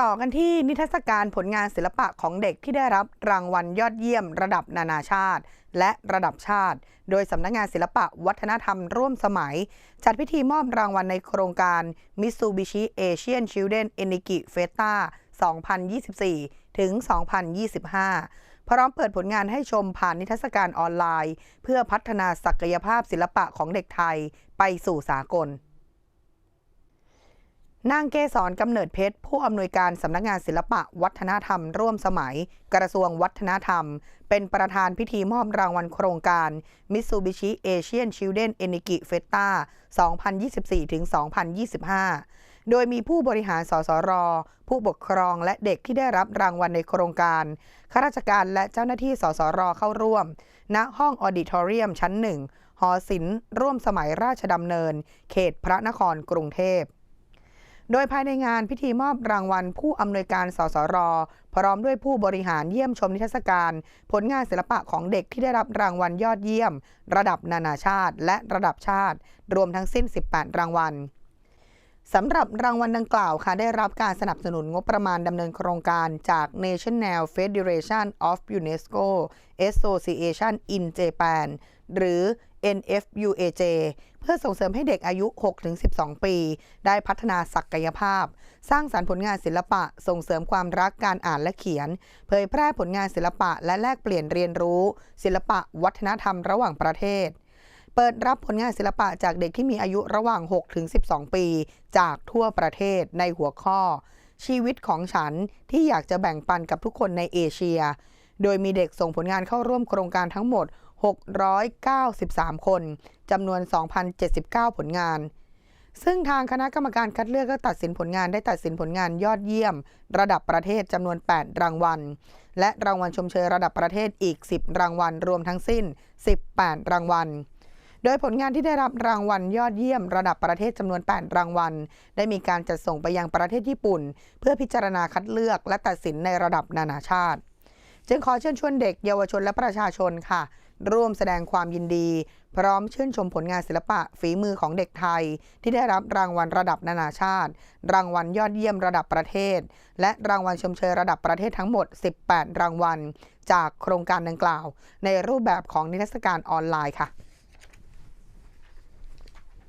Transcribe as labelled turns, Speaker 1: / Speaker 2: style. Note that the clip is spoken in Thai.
Speaker 1: ต่อกันที่นิทรรศการผลงานศิลปะของเด็กที่ได้รับรางวัลยอดเยี่ยม ระดับนานาชาติ และระดับชาติ โดยสำนักงงานศิลปะวัฒนธรรมร่วมสมัย จัดพิธีมอบรางวัลในโครงการ Mitsubishi Asian Children e n i g i Festa 2024 ถึง 2025 พร้อมเปิดผลงานให้ชมผ่านนิทรรศการออนไลน์ เพื่อพัฒนาศักยภาพศิลปะของเด็กไทยไปสู่สากล นางเกษรกำเนิดเพชร ผู้อำนวยการสำนักงานศิลปะวัฒนธรรม ร่วมสมัย กระทรวงวัฒนธรรม เป็นประธานพิธีมอบรางวัลโครงการ Mitsubishi Asian Children e n i g i Festa 2024-2025 โดยมีผู้บริหารสสร ผู้ปกครองและเด็กที่ได้รับรางวัลในโครงการ ข้าราชการและเจ้าหน้าที่สสร เข้าร่วม ณ ห้องออดิทอเรียมชั้นหนึ่งหอศิลป์ร่วมสมัยราชดำเนิน เขตพระนครกรุงเทพ โดยภายในงานพิธีมอบรางวัลผู้อำนวยการสสร พร้อมด้วยผู้บริหารเยี่ยมชมนิทรรศการ ผลงานศิลปะของเด็กที่ได้รับรางวัลยอดเยี่ยม ระดับนานาชาติ และระดับชาติ รวมทั้งสิ้น 18 รางวัล สำหรับรางวัลดังกล่าวค่ะ ได้รับการสนับสนุนงบประมาณดำเนินโครงการจาก National Federation of UNESCO Association in Japan หรือ NFUAJ เพื่อส่งเสริมให้เด็กอายุ 6-12 ปี ได้พัฒนาศักยภาพ สร้างสารรค์ผลงานศิลปะ ส่งเสริมความรักการอ่านและเขียน เผยแพร่ผลงานศิลปะและแลกเปลี่ยนเรียนรู้ ศิลปะวัฒนธรรมระหว่างประเทศ เปิดรับผลงานศิลปะจากเด็กที่มีอายุระหว่าง6-12 ปี จากทั่วประเทศในหัวข้อ ชีวิตของฉันที่อยากจะแบ่งปันกับทุกคนในเอเชีย โดยมีเด็กส่งผลงานเข้าร่วมโครงการทั้งหมด 693 คนจำนวน 2,079 ผลงาน ซึ่งทางคณะกรรมการคัดเลือกก็ตัดสินผลงานได้ตัดสินผลงานยอดเยี่ยม ระดับประเทศจำนวน 8 รางวัล และรางวัลชมเชยระดับประเทศอีก 10 รางวัลรวมทั้งสิ้น 18 รางวัล โดยผลงานที่ได้รับรางวัลยอดเยี่ยมระดับประเทศจำนวน 8 รางวัล ได้มีการจัดส่งไปยังประเทศญี่ปุ่น เพื่อพิจารณาคัดเลือกและตัดสินในระดับนานาชาติ จึงขอเชิญชวนเด็กเยาวชนและประชาชนค่ะ ร่วมแสดงความยินดี พร้อมชื่นชมผลงานศิลปะฝีมือของเด็กไทย ที่ได้รับรางวัลระดับนานาชาติ รางวัลยอดเยี่ยมระดับประเทศ และรางวัลชมเชยระดับประเทศทั้งหมด 18 รางวัล จากโครงการดังกล่าว ในรูปแบบของนิทรรศการออนไลน์ค่ะ